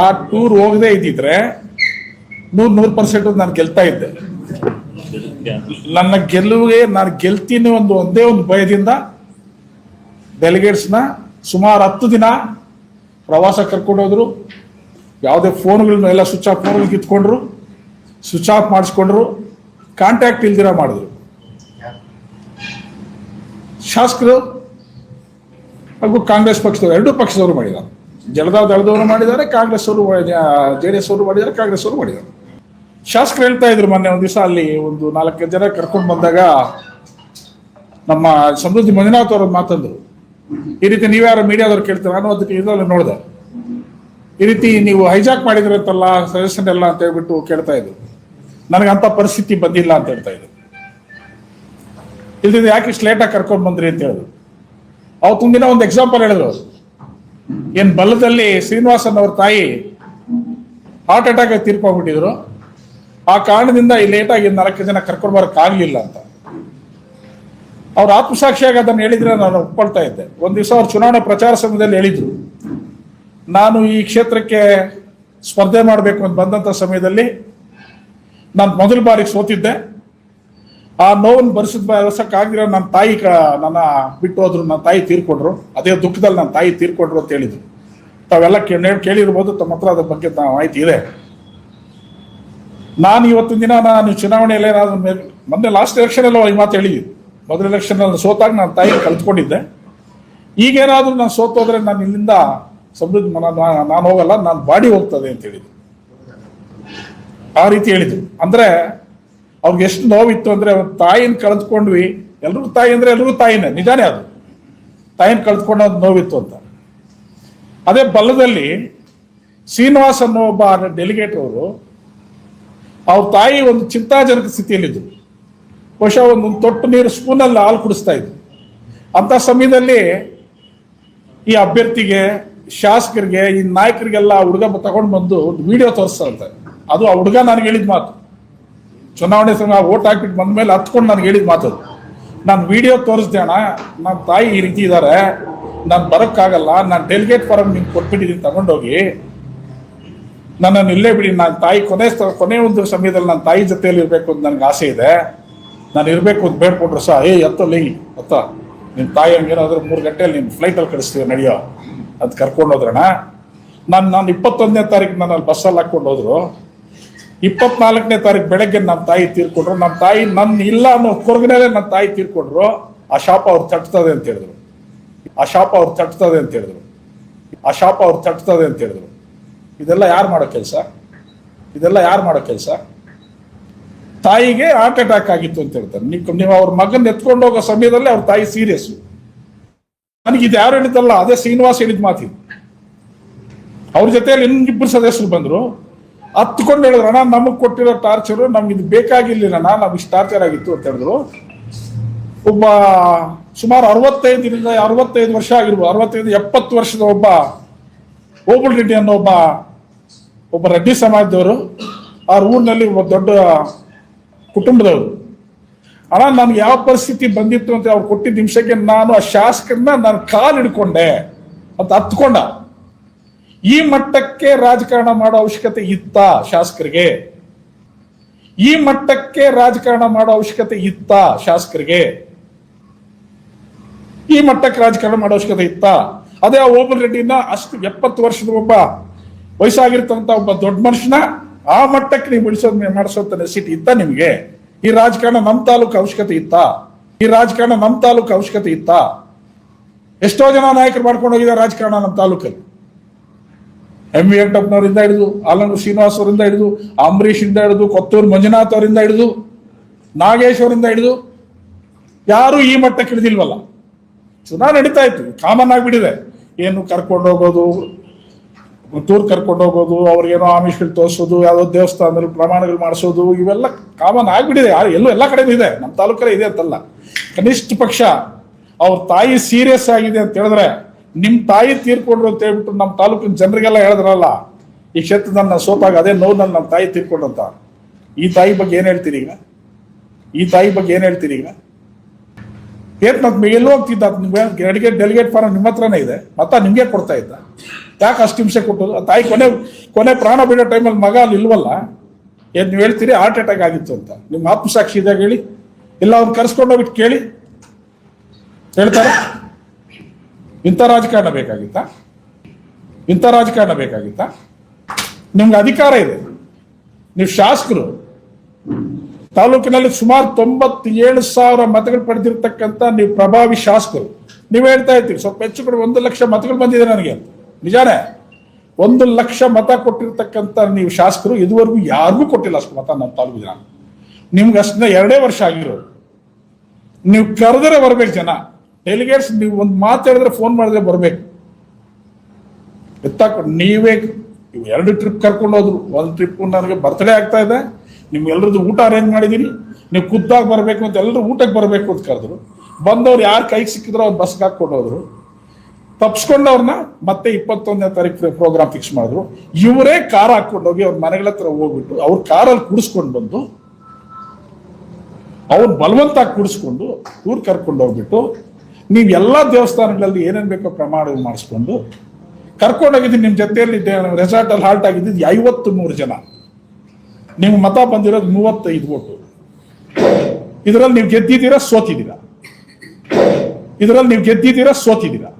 ಆ ಟೂರ್ ಹೋಗದೆ ಇದ್ದಿದ್ರೆ ನೂರ್ ನೂರ್ ಪರ್ಸೆಂಟ್ ನಾನು ಗೆಲ್ತಾ ಇದ್ದೆ. ನನ್ನ ಗೆಲುವಿಗೆ ನಾನು ಗೆಲ್ತೀನಿ ಒಂದು ಒಂದೇ ಒಂದು ಭಯದಿಂದ ಡೆಲಿಗೇಟ್ಸ್ನ ಸುಮಾರು ಹತ್ತು ದಿನ ಪ್ರವಾಸ ಕರ್ಕೊಂಡು ಹೋದ್ರು. ಯಾವುದೇ ಫೋನ್ಗಳನ್ನ ಎಲ್ಲ ಸ್ವಿಚ್ ಆಫ್ ಫೋನ್ಗಳು ಕಿತ್ಕೊಂಡ್ರು. ಸ್ವಿಚ್ ಆಫ್ ಮಾಡಿಸ್ಕೊಂಡ್ರು. ಕಾಂಟ್ಯಾಕ್ಟ್ ಇಲ್ದಿರ ಮಾಡಿದ್ರು. ಶಾಸಕರು ಹಾಗೂ ಕಾಂಗ್ರೆಸ್ ಪಕ್ಷದವರು, ಎರಡೂ ಪಕ್ಷದವರು ಮಾಡಿದ್ದಾರೆ. ಜಲದಾವ್ ದಳದವರು ಮಾಡಿದ್ದಾರೆ, ಕಾಂಗ್ರೆಸ್ ಅವರು ಜೆ ಡಿ ಎಸ್ ಅವರು ಮಾಡಿದ್ದಾರೆ, ಕಾಂಗ್ರೆಸ್ ಅವರು ಮಾಡಿದ್ದಾರೆ. ಶಾಸಕರು ಹೇಳ್ತಾ ಇದ್ರು ಮೊನ್ನೆ ಒಂದು ದಿವಸ ಅಲ್ಲಿ ಒಂದು ನಾಲ್ಕೈದು ಜನ ಕರ್ಕೊಂಡು ಬಂದಾಗ ನಮ್ಮ ಸಮೃದ್ಧಿ ಮಂಜುನಾಥ್ ಅವ್ರ ಮಾತಂದ್ರು. ಈ ರೀತಿ ನೀವ್ಯಾರು ಮೀಡಿಯಾದವ್ರು ಕೇಳ್ತೀರ ನಾನು ಅದಕ್ಕೆ ಇದರಲ್ಲಿ ನೋಡಿದೆ. ಈ ರೀತಿ ನೀವು ಹೈಜಾಕ್ ಮಾಡಿದ್ರಂತಲ್ಲ, ಸಜೆಷನ್ ಎಲ್ಲ ಅಂತ ಹೇಳ್ಬಿಟ್ಟು ಕೇಳ್ತಾ ಇದ್ರು. ನನಗೆ ಅಂತ ಪರಿಸ್ಥಿತಿ ಬಂದಿಲ್ಲ ಅಂತ ಹೇಳ್ತಾ ಇದ್ರು. ಇಲ್ದಿದ್ರೆ ಯಾಕೆ ಇಷ್ಟು ಲೇಟಾಗಿ ಕರ್ಕೊಂಡು ಬಂದ್ರಿ ಅಂತ ಹೇಳಿದ್ರು. ಅವತ್ತೊಂದಿನ ದಿನ ಒಂದು ಎಕ್ಸಾಂಪಲ್ ಹೇಳಿದ್ರು. ಏನ್ ಬಲ್ಲದಲ್ಲಿ ಶ್ರೀನಿವಾಸನ್ ಅವ್ರ ತಾಯಿ ಹಾರ್ಟ್ ಅಟ್ಯಾಕ್ ಆಗಿ ತೀರ್ಕೊಂಡ್ಬಿಟ್ಟಿದ್ರು. ಆ ಕಾರಣದಿಂದ ಈ ಲೇಟಾಗಿ ನಾಲ್ಕು ಜನ ಕರ್ಕೊಂಡು ಬರಕ್ ಆಗ್ಲಿಲ್ಲ ಅಂತ. ಅವ್ರ ಆತ್ಮಸಾಕ್ಷಿಯಾಗಿ ಅದನ್ನು ಹೇಳಿದ್ರೆ ನಾನು ಒಪ್ಕೊಳ್ತಾ ಇದ್ದೆ. ಒಂದ್ ದಿವಸ ಅವ್ರು ಚುನಾವಣಾ ಪ್ರಚಾರ ಸಮಯದಲ್ಲಿ ಹೇಳಿದ್ರು. ನಾನು ಈ ಕ್ಷೇತ್ರಕ್ಕೆ ಸ್ಪರ್ಧೆ ಮಾಡಬೇಕು ಅಂತ ಬಂದಂತ ಸಮಯದಲ್ಲಿ ನಾನು ಮೊದಲ ಬಾರಿಗೆ ಸೋತಿದ್ದೆ. ಆ ನೋವನ್ನು ಬರ್ಸಿದ್ ಬರ್ಸಕ್ಕಾಗಿರೋ ನನ್ನ ತಾಯಿ ನನ್ನ ಬಿಟ್ಟು ಹೋದ್ರು ನನ್ನ ತಾಯಿ ತೀರ್ಕೊಂಡ್ರು ಅದೇ ದುಃಖದಲ್ಲಿ ನನ್ನ ತಾಯಿ ತೀರ್ಕೊಂಡ್ರು ಅಂತ ಹೇಳಿದ್ರು. ತಾವೆಲ್ಲ ಕೇಳಿರ್ಬೋದು, ತಮ್ಮ ಹತ್ರ ಅದ್ರ ಬಗ್ಗೆ ಮಾಹಿತಿ ಇದೆ. ನಾನು ಇವತ್ತಿನ ದಿನ ನಾನು ಚುನಾವಣೆಯಲ್ಲಿ ಏನಾದ್ರು ಮೊನ್ನೆ ಲಾಸ್ಟ್ ಎಲೆಕ್ಷನ್ ಎಲ್ಲ ಈ ಮಾತು ಹೇಳಿದ್ವಿ. ಮೊದಲ ಎಲೆಕ್ಷನ್ ಅಲ್ಲಿ ಸೋತಾಗ ನನ್ನ ತಾಯಿ ಕಲ್ತ್ಕೊಂಡಿದ್ದೆ ಈಗೇನಾದ್ರೂ ನಾನು ಸೋತೋದ್ರೆ ನಾನು ಇಲ್ಲಿಂದ ಸಮೃದ್ಧ ನಾನು ಹೋಗಲ್ಲ, ನಾನು ಬಾಡಿ ಹೋಗ್ತದೆ ಅಂತ ಹೇಳಿದ್ರು. ಆ ರೀತಿ ಹೇಳಿದ್ರು. ಅಂದ್ರೆ ಅವ್ರಿಗೆ ಎಷ್ಟು ನೋವಿತ್ತು ಅಂದ್ರೆ ಅವ್ರ ತಾಯಿನ ಕಳೆದುಕೊಂಡ್ವಿ. ಎಲ್ರಿಗೂ ತಾಯಿ ಅಂದ್ರೆ ಎಲ್ರಿಗೂ ತಾಯಿನೇ, ನಿಜಾನೇ ಅದು. ತಾಯಿನ ಕಳೆದುಕೊಂಡೋದು ನೋವಿತ್ತು ಅಂತ. ಅದೇ ಬಲ್ಲದಲ್ಲಿ ಶ್ರೀನಿವಾಸ್ ಅನ್ನೋ ಒಬ್ಬ ಡೆಲಿಗೇಟ್ ಅವರು ಅವ್ರ ತಾಯಿ ಒಂದು ಚಿಂತಾಜನಕ ಸ್ಥಿತಿಯಲ್ಲಿದ್ರು. ಬಹುಶಃ ಒಂದು ತೊಟ್ಟು ನೀರು ಸ್ಪೂನಲ್ಲಿ ಹಾಲು ಕುಡಿಸ್ತಾ ಇದ್ರು. ಅಂತ ಸಮಯದಲ್ಲಿ ಈ ಅಭ್ಯರ್ಥಿಗೆ, ಶಾಸಕರಿಗೆ, ಈ ನಾಯಕರಿಗೆಲ್ಲ ಹುಡುಗ ತಗೊಂಡು ಬಂದು ಒಂದು ವಿಡಿಯೋ ತೋರಿಸ್ತಾರಂತೆ ಅದು ಆ ಹುಡುಗ ನನಗೆ ಹೇಳಿದ ಮಾತು. ಚುನಾವಣೆ ಸಮಯ ಓಟ್ ಹಾಕ್ಬಿಟ್ಟು ಬಂದ ಮೇಲೆ ಹತ್ಕೊಂಡು ನನಗೆ ಹೇಳಿದ ಮಾತು ನಾನು ವಿಡಿಯೋ ತೋರಿಸ್ದೆ ಅಣ್ಣ ನನ್ನ ತಾಯಿ ಈ ರೀತಿ ಇದ್ದಾರೆ ನಾನು ಬರೋಕ್ಕಾಗಲ್ಲ, ನಾನು ಡೆಲಿಗೇಟ್ ಫಾರಂ ನಿಮ್ಗೆ ಕೊಟ್ಬಿಟ್ಟಿದ್ದೀನಿ ತಗೊಂಡೋಗಿ. ನನ್ನನ್ನು ಇಲ್ಲೇ ಬಿಡಿ ನನ್ನ ತಾಯಿ ಕೊನೆ ಕೊನೆ ಒಂದು ಸಮಯದಲ್ಲಿ ನನ್ನ ತಾಯಿ ಜೊತೆಯಲ್ಲಿ ಇರಬೇಕು ಅಂತ ನನಗೆ ಆಸೆ ಇದೆ. ನಾನು ಇರಬೇಕು ಅಂತ ಬೇಡ್ಕೊಟ್ರು ಸಹ, ಏ, ಎತ್ತೋ, ಲೈ ಅತ್ತ ನಿಮ್ಮ ತಾಯಿ ಹಂಗೇನಾದ್ರೂ ಮೂರು ಗಂಟೆಯಲ್ಲಿ ನಿಮ್ಮ ಫ್ಲೈಟಲ್ಲಿ ಕಳಿಸ್ತೀವಿ ನಡೆಯೋ. ಅದು ಕರ್ಕೊಂಡು ಹೋದ್ರಣ್ಣ. ನಾನು ನಾನು ಇಪ್ಪತ್ತೊಂದನೇ ತಾರೀಕು ನನ್ನ ಅಲ್ಲಿ ಬಸ್ಸಲ್ಲಿ ಹಾಕೊಂಡು ಹೋದ್ರು. ಇಪ್ಪತ್ನಾಲ್ಕನೇ ತಾರೀಕು ಬೆಳಗ್ಗೆ ನನ್ನ ತಾಯಿ ತೀರ್ಕೊಂಡ್ರು. ನಮ್ಮ ತಾಯಿ ನನ್ನ ಇಲ್ಲ ಅನ್ನೋ ಕೊರಗನೇ ನನ್ನ ತಾಯಿ ತೀರ್ಕೊಂಡ್ರು. ಆ ಶಾಪ ಅವ್ರು ತಟ್ತದೆ ಅಂತ ಹೇಳಿದ್ರು. ಆ ಶಾಪ ಅವ್ರು ತಟ್ತದೆ ಅಂತ ಹೇಳಿದ್ರು. ಆ ಶಾಪ ಅವ್ರು ತಟ್ತದೆ ಅಂತ ಹೇಳಿದ್ರು. ಇದೆಲ್ಲ ಯಾರು ಮಾಡೋ ಕೆಲಸ? ಇದೆಲ್ಲ ಯಾರು ಮಾಡೋ ಕೆಲಸ? ತಾಯಿಗೆ ಹಾರ್ಟ್ ಅಟ್ಯಾಕ್ ಆಗಿತ್ತು ಅಂತ ಹೇಳ್ತಾರೆ. ನೀವು ನೀವು ಅವ್ರ ಮಗನ ಎತ್ಕೊಂಡು ಹೋಗೋ ಸಮಯದಲ್ಲಿ ಅವ್ರ ತಾಯಿ ಸೀರಿಯಸ್. ನನಗೆ ಇದು ಯಾರು ಹೇಳಿದ್ದಲ್ಲ, ಅದೇ ಶ್ರೀನಿವಾಸ್ ಹೇಳಿದ ಮಾತಿದು. ಅವ್ರ ಜೊತೆಯಲ್ಲಿ ಇನ್ನಿಬ್ಬರು ಸದಸ್ಯರು ಬಂದ್ರು. ಹತ್ಕೊಂಡು ಹೇಳಿದ್ರು ನಮಗ್ ಕೊಟ್ಟಿರೋ ಟಾರ್ಚರು ನಮ್ಗೆ ಇದು ಅಣ್ಣ ನಮ್ಗೆ ಇಷ್ಟು ಟಾರ್ಚರ್ ಆಗಿತ್ತು ಅಂತ ಹೇಳಿದ್ರು. ಒಬ್ಬ ಸುಮಾರು ಅರವತ್ತೈದರಿಂದ ಅರವತ್ತೈದು ವರ್ಷ ಆಗಿರ್ಬೋದು, ಅರವತ್ತೈದು, ಎಪ್ಪತ್ತು ವರ್ಷದ ಒಬ್ಬ ಓಬುಲ್ ರೆಡ್ಡಿ ಅನ್ನೋ ಒಬ್ಬ ಒಬ್ಬ ರೆಡ್ಡಿ ಸಮಾಜದವರು ಆ ಊರಿನಲ್ಲಿ ಒಬ್ಬ ದೊಡ್ಡ ಕುಟುಂಬದವರು. ಅಣ್ಣ, ನನ್ಗೆ ಯಾವ ಪರಿಸ್ಥಿತಿ ಬಂದಿತ್ತು ಅಂತ ಅವ್ರು ಕೊಟ್ಟಿದ್ದ ನಿಮಿಷಕ್ಕೆ ನಾನು ಆ ಶಾಸಕರನ್ನ ನಾನು ಕಾಲು ಹಿಡ್ಕೊಂಡೆ ಅಂತ ಹತ್ಕೊಂಡ ಈ ಮಟ್ಟಕ್ಕೆ ರಾಜಕಾರಣ ಮಾಡೋ ಅವಶ್ಯಕತೆ ಇತ್ತ ಶಾಸಕರಿಗೆ? ಈ ಮಟ್ಟಕ್ಕೆ ರಾಜಕಾರಣ ಮಾಡೋ ಅವಶ್ಯಕತೆ ಇತ್ತ ಶಾಸಕರಿಗೆ? ಈ ಮಟ್ಟಕ್ಕೆ ರಾಜಕಾರಣ ಮಾಡೋ ಅವಶ್ಯಕತೆ ಇತ್ತ? ಅದೇ ಆ ಓಬಲ್ ರೆಡ್ಡಿನ ಅಷ್ಟು ಎಪ್ಪತ್ತು ವರ್ಷದ ಒಬ್ಬ ವಯಸ್ಸಾಗಿರ್ತಂತ ಒಬ್ಬ ದೊಡ್ಡ ಮನುಷ್ಯನ ಆ ಮಟ್ಟಕ್ಕೆ ನೀವು ಉಳಿಸೋದ್ ಮಾಡಿಸೋದ್ ನೆಸಿಟಿ ಇತ್ತ ನಿಮಗೆ? ಈ ರಾಜಕಾರಣ ನಮ್ಮ ತಾಲೂಕು ಅವಶ್ಯಕತೆ ಇತ್ತ? ಈ ರಾಜಕಾರಣ ನಮ್ಮ ತಾಲೂಕು ಅವಶ್ಯಕತೆ ಇತ್ತ? ಎಷ್ಟೋ ಜನ ನಾಯಕರು ಮಾಡ್ಕೊಂಡು ಹೋಗಿದ್ದಾರೆ ರಾಜಕಾರಣ ನಮ್ಮ ತಾಲೂಕಲ್ಲಿ. ಎಂ ವಿ ವೆಂಕಟಪ್ಪನವರಿಂದ ಹಿಡಿದು ಆಲನೂರು ಶ್ರೀನಿವಾಸ್ ಅವರಿಂದ ಹಿಡಿದು ಅಂಬರೀಷ್ ಇಂದ ಹಿಡಿದು ಕೊತ್ತೂರು ಮಂಜುನಾಥ್ ಅವರಿಂದ ಹಿಡಿದು ನಾಗೇಶ್ ಅವರಿಂದ ಹಿಡಿದು, ಯಾರು ಈ ಮಟ್ಟಕ್ಕೆ ಹಿಡಿದಿಲ್ವಲ್ಲ. ಚುನಾವಣೆ ನಡೀತಾ ಇತ್ತು, ಕಾಮನ್ ಆಗಿಬಿಟ್ಟಿದೆ. ಏನು ಕರ್ಕೊಂಡು ಹೋಗೋದು ಟೂರ್ ಕರ್ಕೊಂಡು ಹೋಗೋದು, ಅವ್ರಿಗೇನೋ ಆಮಿಷಗಳು ತೋರಿಸೋದು, ಯಾವುದೋ ದೇವಸ್ಥಾನದಲ್ಲಿ ಪ್ರಮಾಣಗಳು ಮಾಡಿಸೋದು, ಇವೆಲ್ಲ ಕಾಮನ್ ಆಗಿಬಿಟ್ಟಿದೆ. ಯಾರು ಎಲ್ಲೂ ಎಲ್ಲ ಕಡೆ ಇದೆ. ನಮ್ಮ ತಾಲೂಕಲ್ಲೇ ಇದೆ ಅಂತಲ್ಲ. ಕನಿಷ್ಠ ಪಕ್ಷ, ಅವ್ರ ತಾಯಿ ಸೀರಿಯಸ್ ಆಗಿದೆ ಅಂತ ಹೇಳಿದ್ರೆ ನಿಮ್ ತಾಯಿ ತೀರ್ಕೊಂಡ್ರು ಅಂತ ಹೇಳ್ಬಿಟ್ಟು ನಮ್ಮ ತಾಲೂಕಿನ ಜನರಿಗೆಲ್ಲ ಹೇಳಿದ್ರಲ್ಲ, ಈ ಕ್ಷೇತ್ರ ನನ್ನ ಸೋತಾಗ ಅದೇ ನೋವಿನಲ್ಲಿ ನಮ್ಮ ತಾಯಿ ತೀರ್ಕೊಂಡಂತ ಈ ತಾಯಿ ಬಗ್ಗೆ ಏನ್ ಹೇಳ್ತೀರಿ ಈಗ? ಈ ತಾಯಿ ಬಗ್ಗೆ ಏನ್ ಹೇಳ್ತೀರಿ ಈಗ? ಏತ್ ಮತ್ತೆ ಎಲ್ಲೋ ಹೋಗ್ತಿದ್ದ ಡೆಲಿಗೇಟ್ ಡೆಲಿಗೇಟ್ ಫಾರಂ ನಿಮ್ಮ ಹತ್ರನೇ ಇದೆ, ಮತ್ತ ನಿಮ್ಗೆ ಕೊಡ್ತಾ ಇದ್ದ. ಯಾಕೆ ಅಷ್ಟು ಹಿಂಸೆ ಕೊಟ್ಟದು ತಾಯಿ ಕೊನೆ ಕೊನೆ ಪ್ರಾಣ ಬಿಡೋ ಟೈಮಲ್ಲಿ ಮಗ ಅಲ್ಲಿ ಇಲ್ವಲ್ಲ? ಏನ್ ನೀವು ಹೇಳ್ತೀರಿ? ಹಾರ್ಟ್ ಅಟ್ಯಾಕ್ ಆಗಿತ್ತು ಅಂತ. ನಿಮ್ಮ ಆತ್ಮಸಾಕ್ಷಿ ಇದಾಗ ಹೇಳಿ ಇಲ್ಲ ಅವ್ನು ಕರ್ಸ್ಕೊಂಡೋಗ್ಬಿಟ್ಟು ಕೇಳಿ. ಹೇಳ್ತಾರೆ? ಇಂಥ ರಾಜಕಾರಣ ಬೇಕಾಗಿತ್ತ? ಇಂಥ ರಾಜಕಾರಣ ಬೇಕಾಗಿತ್ತ? ನಿಮ್ಗೆ ಅಧಿಕಾರ ಇದೆ. ನೀವು ಶಾಸಕರು, ತಾಲೂಕಿನಲ್ಲಿ ಸುಮಾರು ತೊಂಬತ್ತೇಳು ಸಾವಿರ ಮತಗಳು ಪಡೆದಿರ್ತಕ್ಕಂಥ ನೀವು ಪ್ರಭಾವಿ ಶಾಸಕರು. ನೀವು ಹೇಳ್ತಾ ಇರ್ತೀವಿ ಸ್ವಲ್ಪ ಹೆಚ್ಚು ಕಡೆ ಒಂದು ಲಕ್ಷ ಮತಗಳು ಬಂದಿದೆ ನನಗೆ ನಿಜಾನೇ? ಒಂದು ಲಕ್ಷ ಮತ ಕೊಟ್ಟಿರ್ತಕ್ಕಂಥ ನೀವು ಶಾಸಕರು ಇದುವರೆಗೂ ಯಾರಿಗೂ ಕೊಟ್ಟಿಲ್ಲ ಅಷ್ಟು ಮತ ನಮ್ಮ ತಾಲೂಕು ಜನ. ನಿಮ್ಗೆ ಅಷ್ಟನ್ನ ಎರಡೇ ವರ್ಷ ಆಗಿರೋದು. ನೀವು ಕರೆದರೆ ಬರ್ಬೇಕು ಜನ. ಡೆಲಿಗೇಟ್ಸ್ ನೀವು ಒಂದು ಮಾತು ಹೇಳಿದ್ರೆ ಫೋನ್ ಮಾಡಿದ್ರೆ ಬರಬೇಕು. ಎತ್ತಾಕೊಂಡು ನೀವೇ ನೀವು ಎರಡು ಟ್ರಿಪ್ ಕರ್ಕೊಂಡು ಹೋದ್ರು. ಒಂದು ಟ್ರಿಪ್ ನನಗೆ ಬರ್ತ್ಡೇ ಆಗ್ತಾ ಇದೆ. ನಿಮ್ಗೆಲ್ಲರದ್ದು ಊಟ ಅರೇಂಜ್ ಮಾಡಿದೀನಿ. ನೀವು ಖುದ್ದಾಗಿ ಬರಬೇಕು ಅಂತ ಎಲ್ಲರೂ ಊಟಕ್ಕೆ ಬರಬೇಕು ಅಂತ ಕರೆದ್ರು. ಬಂದವ್ರು ಯಾರು ಕೈಗೆ ಸಿಕ್ಕಿದ್ರು ಅವ್ರು ಬಸ್ಗೆ ಹಾಕೊಂಡು ಹೋದ್ರು. ತಪ್ಸ್ಕೊಂಡವ್ರನ್ನ ಮತ್ತೆ ಇಪ್ಪತ್ತೊಂದನೇ ತಾರೀಕು ಪ್ರೋಗ್ರಾಮ್ ಫಿಕ್ಸ್ ಮಾಡಿದ್ರು. ಇವರೇ ಕಾರ್ ಹಾಕೊಂಡು ಹೋಗಿ ಅವ್ರ ಮನೆಗಳ ಹತ್ರ ಹೋಗ್ಬಿಟ್ಟು ಅವ್ರ ಕಾರಲ್ಲಿ ಕುಡಿಸ್ಕೊಂಡು ಬಂದು, ಅವ್ರು ಬಲವಂತ ಕುಡಿಸ್ಕೊಂಡು ಊರ್ ಕರ್ಕೊಂಡು ಹೋಗ್ಬಿಟ್ಟು ನೀವು ಎಲ್ಲ ದೇವಸ್ಥಾನಗಳಲ್ಲಿ ಏನೇನ್ ಬೇಕೋ ಪ್ರಮಾಣ ಮಾಡಿಸ್ಕೊಂಡು ಕರ್ಕೊಂಡೋಗಿದ್ದೀನಿ ನಿಮ್ಮ ಜೊತೆಯಲ್ಲಿ ರೆಸಾರ್ಟ್ ಅಲ್ಲಿ ಹಾಲ್ಟ್ ಆಗಿದ್ದು ಐವತ್ತು ಮೂರು ಜನ. ನೀವು ಮತ ಬಂದಿರೋದು ಮೂವತ್ತೈದು ಓಟು. ಇದರಲ್ಲಿ ನೀವು ಗೆದ್ದಿದ್ದೀರಾ, ಸೋತಿದ್ದೀರಾ? ಇದರಲ್ಲಿ ನೀವು ಗೆದ್ದಿದ್ದೀರಾ, ಸೋತಿದ್ದೀರಾ?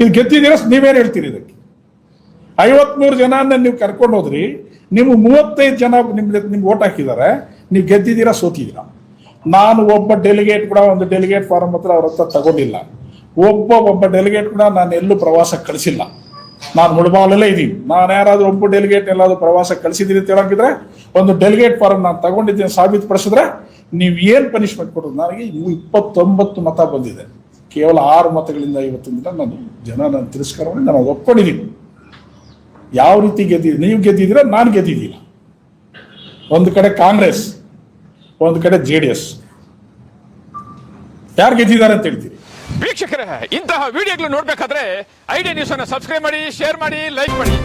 ಇದು ಗೆದ್ದಿದ್ದೀರಾ, ನೀವೇನು ಹೇಳ್ತೀರಿ ಇದಕ್ಕೆ? ಐವತ್ಮೂರು ಜನನ್ನ ನೀವು ಕರ್ಕೊಂಡು ಹೋದ್ರಿ, ನೀವು ಮೂವತ್ತೈದು ಜನ ನಿಮ್ಗೆ ನಿಮ್ಗೆ ಓಟ್ ಹಾಕಿದ್ದಾರೆ, ನೀವು ಗೆದ್ದಿದ್ದೀರಾ, ಸೋತಿದ್ದೀರಾ? ನಾನು ಒಬ್ಬ ಡೆಲಿಗೇಟ್ ಕೂಡ ಒಂದು ಡೆಲಿಗೇಟ್ ಫಾರಂ ಹತ್ರ ಅವ್ರ ಹತ್ರ ತಗೊಂಡಿಲ್ಲ. ಒಬ್ಬ ಒಬ್ಬ ಡೆಲಿಗೇಟ್ ಕೂಡ ನಾನು ಎಲ್ಲೂ ಪ್ರವಾಸ ಕಳಿಸಿಲ್ಲ. ನಾನು ಮುಳಬಾಲಲ್ಲೇ ಇದ್ದೀನಿ. ನಾನು ಯಾರಾದ್ರೂ ಒಬ್ಬ ಡೆಲಿಗೇಟ್ ಎಲ್ಲಾದ್ರೂ ಪ್ರವಾಸ ಕಳಿಸಿದ್ದೀನಿ ಅಂತ ಹೇಳೋಕಿದ್ರೆ ಒಂದು ಡೆಲಿಗೇಟ್ ಫಾರಂ ನಾನು ತಗೊಂಡಿದ್ದೀನಿ ಸಾಬೀತುಪಡಿಸಿದ್ರೆ ನೀವು ಏನ್ ಪನಿಷ್ಮೆಂಟ್ ಕೊಡೋದು? ನನಗೆ ಇಪ್ಪತ್ತೊಂಬತ್ತು ಮತ ಬಂದಿದೆ. ಕೇವಲ ಆರು ಮತಗಳಿಂದ ಇವತ್ತಿನ ದಿನ ನಾನು ಜನ ನನ್ನ ತಿರಸ್ಕಾರವನ್ನು ನಾನು ಒಪ್ಕೊಂಡಿದ್ದೀನಿ. ಯಾವ ರೀತಿ ಗೆದ್ದಿದ್ದೀನಿ ನೀವು ಗೆದ್ದಿದ್ದೀರಾ? ನಾನು ಗೆದ್ದಿದ್ದೀನಿ? ಒಂದು ಕಡೆ ಕಾಂಗ್ರೆಸ್. ಒಂದು ಕಡೆ ಜೆ ಡಿ ಎಸ್ ಯಾರು ಗೆದ್ದಿದ್ದಾರೆ ಅಂತ ಹೇಳ್ತೀರಿ? ವೀಕ್ಷಕರೇ, ಇಂತಹ ವಿಡಿಯೋಗಳು ನೋಡ್ಬೇಕಾದ್ರೆ ಐಡಿಯಾ ನ್ಯೂಸ್ ಅನ್ನು ಸಬ್ಸ್ಕ್ರೈಬ್ ಮಾಡಿ ಶೇರ್ ಮಾಡಿ ಲೈಕ್ ಮಾಡಿ.